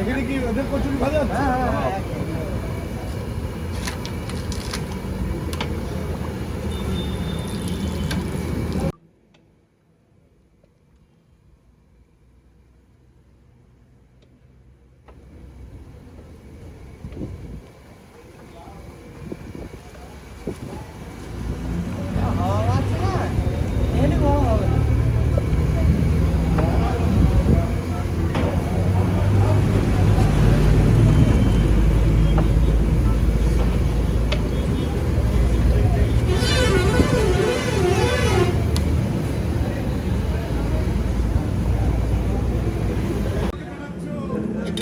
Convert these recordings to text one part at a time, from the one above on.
এখানে কি ওদের কচুরি ভাজা হ্যাঁ।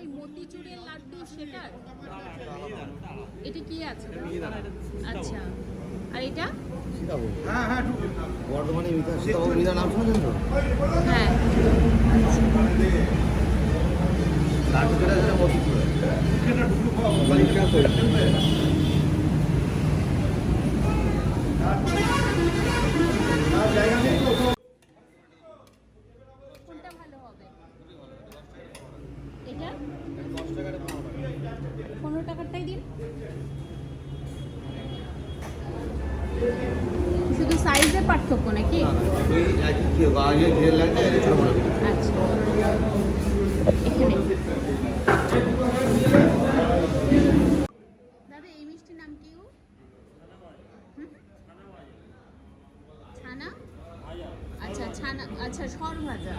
সেই মতিচুরের লাড্ডু সেটার? এটা কি আছে? আচ্ছা। আর এটা? হ্যাঁ হ্যাঁ বর্ধমানে মিতা নাম শুনেছেন তো? হ্যাঁ। লাড্ডু যেটা সেটা মতিপুরে কোনটা এটা পনেরো টাকারটাই দিন। শুধু সাইজে পার্থক্য নাকি? আচ্ছা। এখানে। দাদা এই মিষ্টির নাম কি? ছানা? আচ্ছা ছানা আচ্ছা সর ভাজা